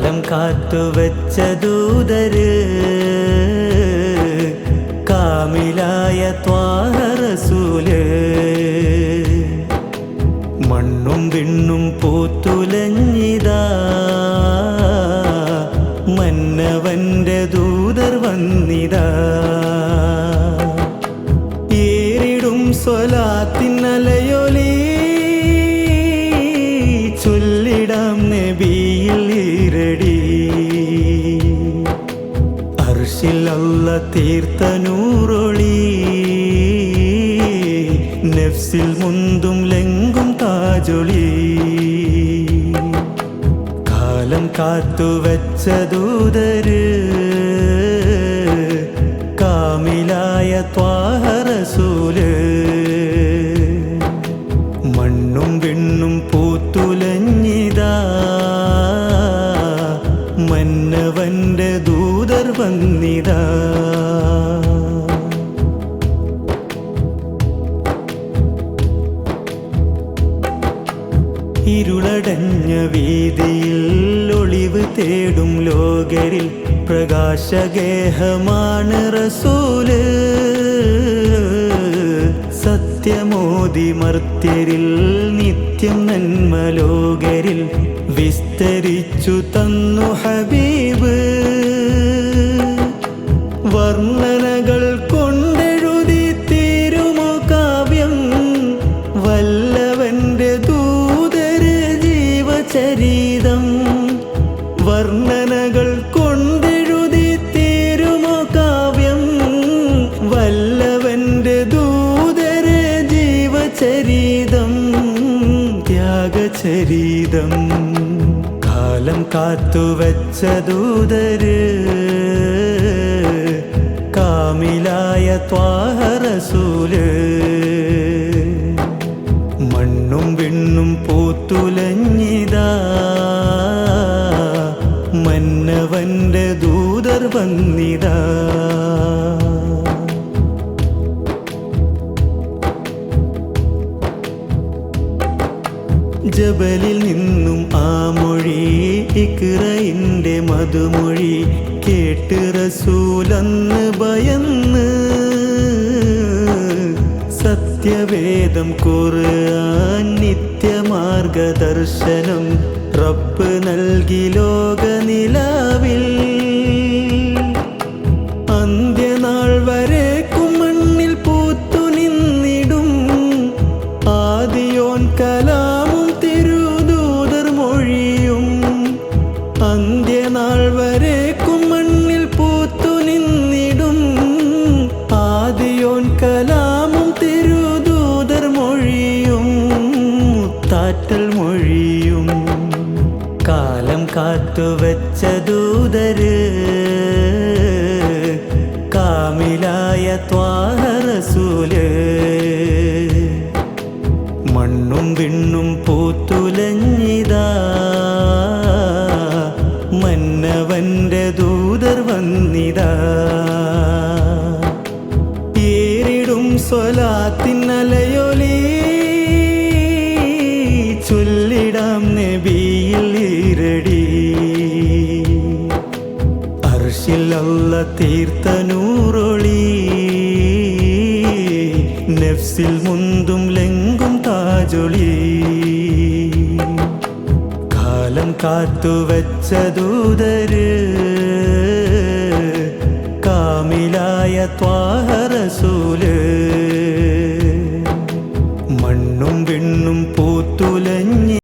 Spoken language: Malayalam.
കാലം കാത്തുവച്ച ദൂതര് കാമിലായ ത്വാഹറസൂൽ. മണ്ണും വിണ്ണും പൂത്തുലഞ്ഞിതാ മന്നവന്റെ ദൂതർ വന്നിതാ. ഏറിടും സ്വലാത്തിനലയൊലി അർഷിൽ അല്ല തീർത്ത നൂറൊളി നെഫ്സിൽ മുന്തും ലെങ്കും താജൊളി. കാലം കാത്തുവച്ച ദൂതര് വന്നിതാ ഇരുളടഞ്ഞ വീതിയിൽ ഒളിവ് തേടും ലോകരിൽ പ്രകാശഗേഹമാണ് റസൂൽ. സത്യമോദി മർത്യരിൽ നിത്യം നന്മ ലോകരിൽ വിസ്തരിച്ചു തന്നു ഹബീബ്. വർണനകൾ കൊണ്ടെഴുതി തീരുമോ കാവ്യം? വല്ലവന്റെ ദൂതര് ജീവചരീതം. വർണനകൾ കൊണ്ടെഴുതി തീരുമോ കാവ്യം? വല്ലവന്റെ ദൂതര് ജീവചരീതം. ത്യാഗചരീതം. കാലം കാത്തുവച്ച ദൂതര് കാമിലായ ത്വാഹറസൂൽ മണ്ണും വെണ്ണും പൂത്തുലഞ്ഞിതാ. മന്നവന്റെ ദൂതർ വന്നിതാ. ജബലിൽ നിന്നും ആ മൊഴി ഇക്രയിന്റെ മധുമൊഴി കേട്ട് റസൂലന്ന് ഭയന്ന് സത്യവേദം കുറാൻ നിത്യമാർഗദർശനം. റബ്ബ് നൽകി ലോക കാത്തുവച്ച ദൂതര് കാമിലായ ത്വാഹറസൂൽ. മണ്ണും വിണ്ണും പൂത്തുലഞ്ഞിതാ. മന്നവന്റെ ദൂതർ വന്നിതാ. ഏറിടും സ്വലാത്തിനലയൊലി അർഷിൽ തീർത്ഥനൂറൊളി. നെഫ്സിൽ മുന്തും ലെങ്കും താജൊളി. കാലം കാത്തുവച്ച ദൂതര് കാമിലായ ത്വാഹറസൂൽ. മണ്ണും വിണ്ണും പൂത്തുലഞ്ഞിതാ